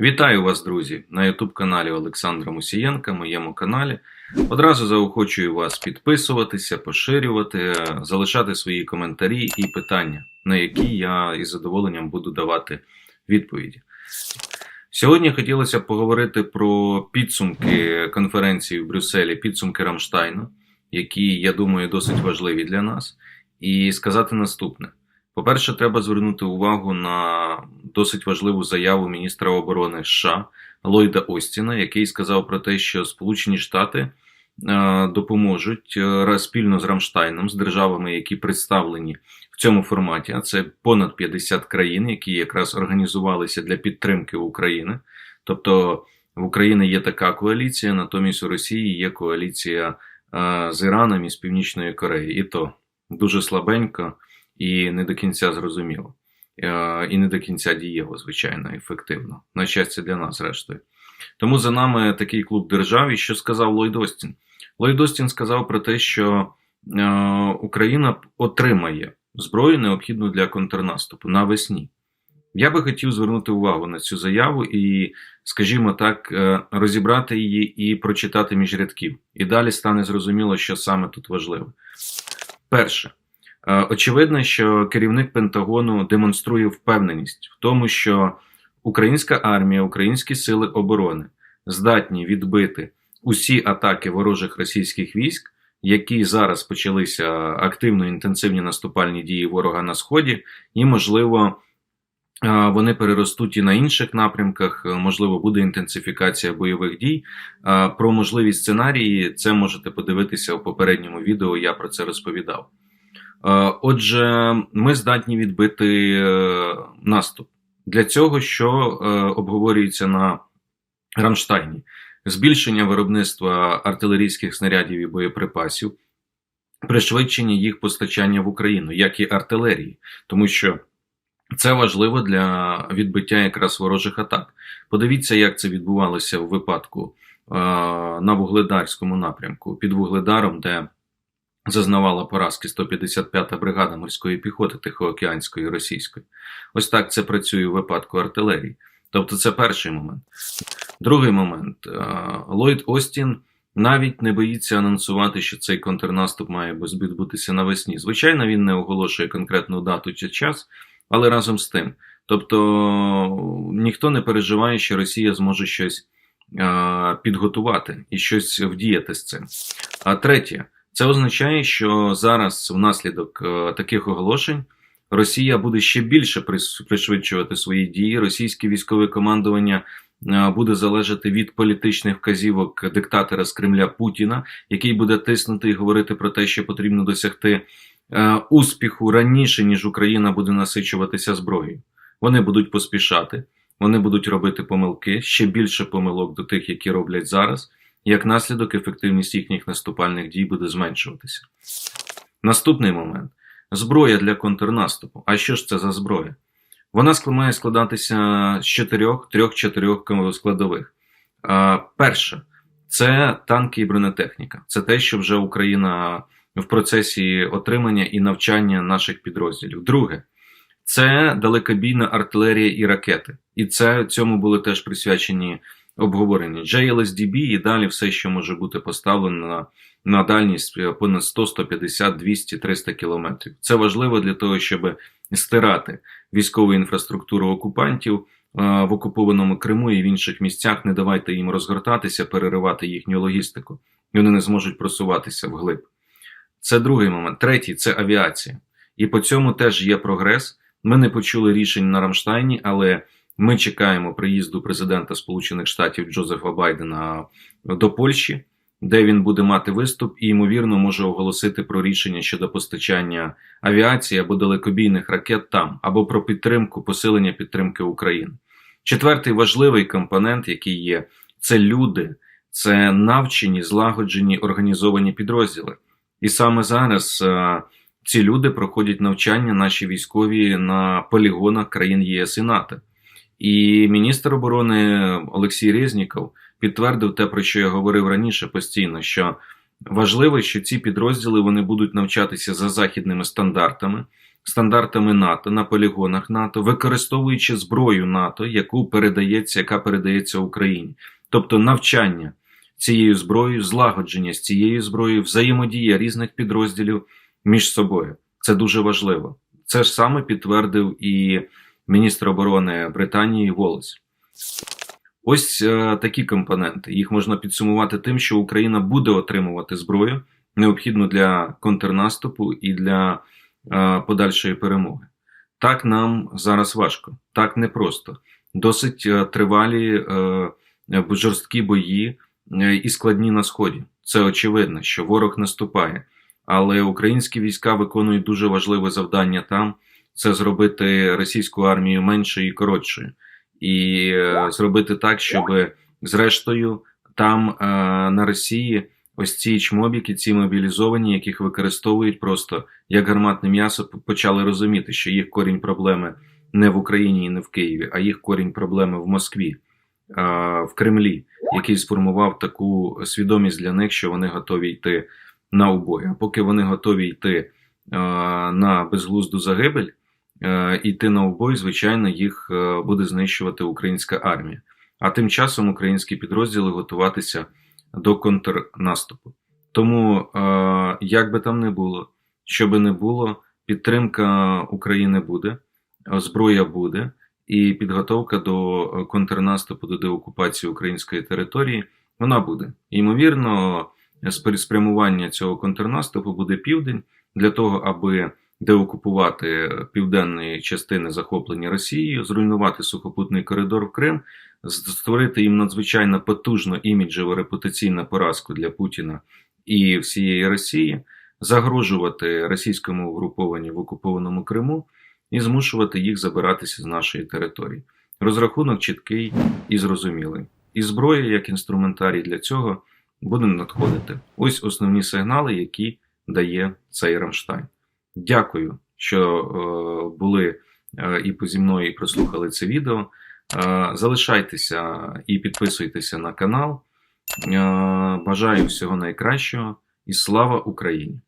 Вітаю вас, друзі, на YouTube каналі Олександра Мусієнка, моєму каналі. Одразу заохочую вас підписуватися, поширювати, е, залишати свої коментарі і питання, на які я із задоволенням буду давати відповіді. Сьогодні хотілося поговорити про підсумки конференції в Брюсселі, підсумки Рамштайну, які, я думаю, досить важливі для нас, і сказати наступне. По-перше, треба звернути увагу на досить важливу заяву міністра оборони США Ллойда Остіна, який сказав про те, що Сполучені Штати е, допоможуть е, спільно з Рамштайном, з державами, які представлені в цьому форматі. А це понад 50 країн, які якраз організувалися для підтримки України. Тобто в Україні є така коаліція, натомість у Росії є коаліція е, з Іраном і з Північної Кореї, і то дуже слабенько і не до кінця зрозуміло. Е, І не до кінця дієво, звичайно, ефективно. На щастя, для нас, зрештою. Тому за нами такий клуб держав. І що сказав Ллойд Остін? Ллойд Остін сказав про те, що е, Україна отримає зброю, необхідну для контрнаступу навесні. Я би хотів звернути увагу на цю заяву і, скажімо так, е, розібрати її і прочитати між рядків. І далі стане зрозуміло, що саме тут важливо. Перше. Е, Очевидно, що керівник Пентагону демонструє впевненість в тому, що українська армія, українські сили оборони здатні відбити усі атаки ворожих російських військ, які зараз почалися активно інтенсивні наступальні дії ворога на сході, і можливо. е, Вони переростуть і на інших напрямках, е, можливо, буде інтенсифікація бойових дій. Про можливі сценарії це можете подивитися у попередньому відео. Я про це розповідав. Е, Отже, ми здатні відбити е, наступ. Для цього, що е, обговорюється на Рамштайні, збільшення виробництва артилерійських снарядів і боєприпасів, пришвидшення їх постачання в Україну, як і артилерії, тому що це важливо для відбиття якраз ворожих атак. Подивіться, як це відбувалося в випадку на Вугледарському напрямку під Вугледаром, де зазнавала поразки 155-та бригада морської піхоти Тихоокеанської і російської. Ось так це працює у випадку артилерії. Тобто це перший момент. Другий момент. Е, Ллойд Остін навіть не боїться анонсувати, що цей контрнаступ має відбутися навесні. Звичайно, він не оголошує конкретну дату чи час, але разом з тим. Тобто ніхто не переживає, що Росія зможе щось е, підготувати і щось вдіяти з цим. А третє. Це означає, що зараз, внаслідок е, таких оголошень, Росія буде ще більше пришвидшувати свої дії. Російське військове командування е, буде залежати від політичних вказівок диктатора з Кремля Путіна, який буде тиснути і говорити про те, що потрібно досягти е, успіху раніше, ніж Україна буде насичуватися зброєю. Вони будуть поспішати, вони будуть робити помилки, ще більше помилок до тих, які роблять зараз. Як наслідок, ефективність їхніх наступальних дій буде зменшуватися. Наступний момент зброя для контрнаступу. А що ж це за зброя? Вона має складатися з чотирьох, трьох-чотирьох складових. Перше це танки і бронетехніка. Це те, що вже Україна в процесі отримання і навчання наших підрозділів. Друге, це далекобійна артилерія і ракети. І це цьому були теж присвячені обговорення. JLSDB і далі все, що може бути поставлено на, на дальність е, понад 100, 150, 200, 300 кілометрів. Це важливо для того, щоб стирати військову інфраструктуру окупантів е, в окупованому Криму і в інших місцях. Не давайте їм розгортатися, переривати їхню логістику. І вони не зможуть просуватися вглиб. Це другий момент. Третій це авіація. І по цьому теж є прогрес. Ми не почули рішень на Рамштайні, але ми чекаємо приїзду президента Сполучених Штатів Джозефа Байдена до Польщі, де він буде мати виступ і, ймовірно, може оголосити про рішення щодо постачання авіації або далекобійних ракет там, або про підтримку, посилення підтримки України. Четвертий важливий компонент, який є, це люди, це навчені, злагоджені, організовані підрозділи. І саме зараз е, ці люди проходять навчання, наші військові на полігонах країн ЄС і НАТО. І міністр оборони Олексій Резніков підтвердив те, про що я говорив раніше постійно, що важливо, що ці підрозділи вони будуть навчатися за західними стандартами, стандартами НАТО на полігонах НАТО, використовуючи зброю НАТО, яку передається, яка передається Україні, тобто навчання цією зброєю, злагодження з цією зброєю, взаємодія різних підрозділів між собою. Це дуже важливо. Це ж саме підтвердив і міністр оборони Британії Волес. Ось е, такі компоненти. Їх можна підсумувати тим, що Україна буде отримувати зброю, необхідну для контрнаступу і для е, подальшої перемоги. Так нам зараз важко, так непросто. Досить е, тривалі е, жорсткі бої е, і складні на сході. Це очевидно, що ворог наступає, але українські війська виконують дуже важливе завдання там це зробити російську армію меншою і коротшою, і е, зробити так, щоб зрештою там е, на Росії ось ці чмобіки, ці мобілізовані, яких використовують просто як гарматне м'ясо, почали розуміти, що їх корінь проблеми не в Україні і не в Києві, а їх корінь проблеми в Москві, в Кремлі, який сформував таку свідомість для них, що вони готові йти на убой. А поки вони готові йти на безглузду загибель, йти на убой, звичайно, їх е, буде знищувати українська армія. А тим часом українські підрозділи готуватися до контрнаступу. Тому, е, як би там не було, що би не було, підтримка України буде, е, зброя буде, і підготовка до е, контрнаступу, до деокупації української території, вона буде. Ймовірно, спр- спрямування цього контрнаступу буде південь для того, аби деокупувати південні частини захоплені Росією, зруйнувати сухопутний коридор в Крим, створити їм надзвичайно потужну іміджеву репутаційну поразку для Путіна і всієї Росії, загрожувати російському угрупованню в окупованому Криму і змушувати їх забиратися з нашої території. Розрахунок чіткий і зрозумілий. І зброя, як інструментарій для цього, буде надходити. Ось основні сигнали, які дає цей Рамштайн. Дякую, що е, були е, і позі мною, і прослухали це відео. Е, Залишайтеся і підписуйтеся на канал. Бажаю всього найкращого і слава Україні!